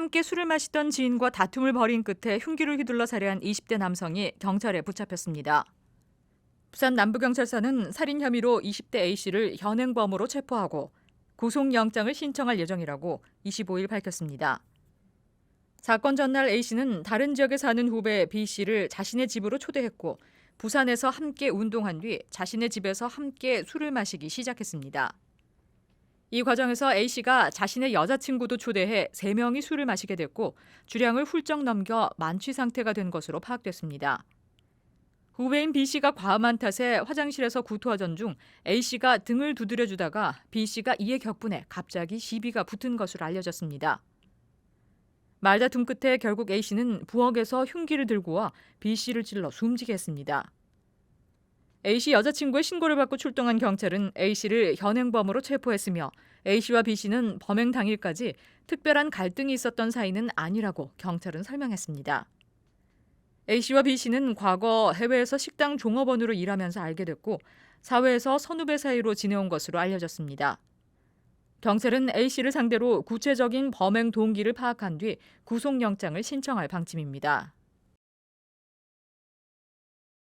함께 술을 마시던 지인과 다툼을 벌인 끝에 흉기를 휘둘러 살해한 20대 남성이 경찰에 붙잡혔습니다. 부산 남부경찰서는 살인 혐의로 20대 A씨를 현행범으로 체포하고 구속영장을 신청할 예정이라고 25일 밝혔습니다. 사건 전날 A씨는 다른 지역에 사는 후배 B씨를 자신의 집으로 초대했고 부산에서 함께 운동한 뒤 자신의 집에서 함께 술을 마시기 시작했습니다. 이 과정에서 A씨가 자신의 여자친구도 초대해 3명이 술을 마시게 됐고 주량을 훌쩍 넘겨 만취 상태가 된 것으로 파악됐습니다. 후배인 B씨가 과음한 탓에 화장실에서 구토하던 중 A씨가 등을 두드려주다가 B씨가 이에 격분해 갑자기 시비가 붙은 것으로 알려졌습니다. 말다툼 끝에 결국 A씨는 부엌에서 흉기를 들고 와 B씨를 찔러 숨지게 했습니다. A씨 여자친구의 신고를 받고 출동한 경찰은 A씨를 현행범으로 체포했으며 A씨와 B씨는 범행 당일까지 특별한 갈등이 있었던 사이는 아니라고 경찰은 설명했습니다. A씨와 B씨는 과거 해외에서 식당 종업원으로 일하면서 알게 됐고 사회에서 선후배 사이로 지내온 것으로 알려졌습니다. 경찰은 A씨를 상대로 구체적인 범행 동기를 파악한 뒤 구속영장을 신청할 방침입니다.